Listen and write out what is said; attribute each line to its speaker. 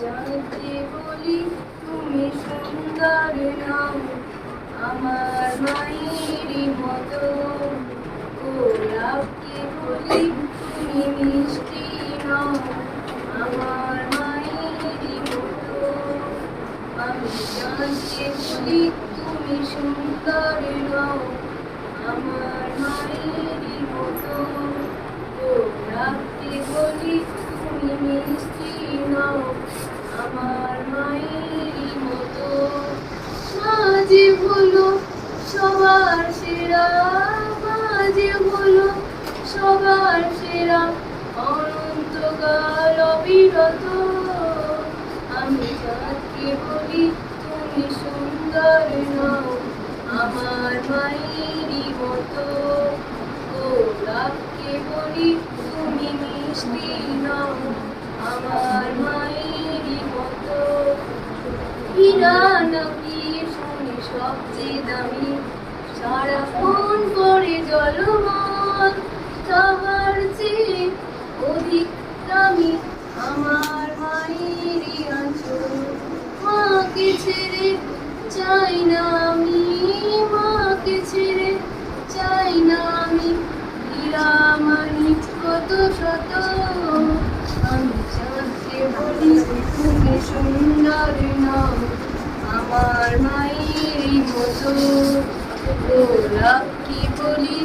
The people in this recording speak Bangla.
Speaker 1: চাঁদকে বলি, তুমি সুন্দর নাও, আমার মায়েরই মতো। গোলাপকে বলি, তুমি মিষ্টি নাও, আমার মায়েরই মতো। আমি চাঁদকে বলি, তুমি সুন্দর নাও হলো সবার সেরা যে হলো সবার সেরা অনন্তকাল অবিরত। আমি যাকে বলি, তুমি সুন্দর নাও, আমার মায়েরই মতো। সবচেয়ে দামি সারাক্ষণ করে জলমল, তাহার চেয়ে অধিক দামি আমার মায়েরই আঁচল। মাকে ছেড়ে চাই না আমি, মাকে ছেড়ে চাই না আমি। হীরা কত শত মতো গোলাপকে বলি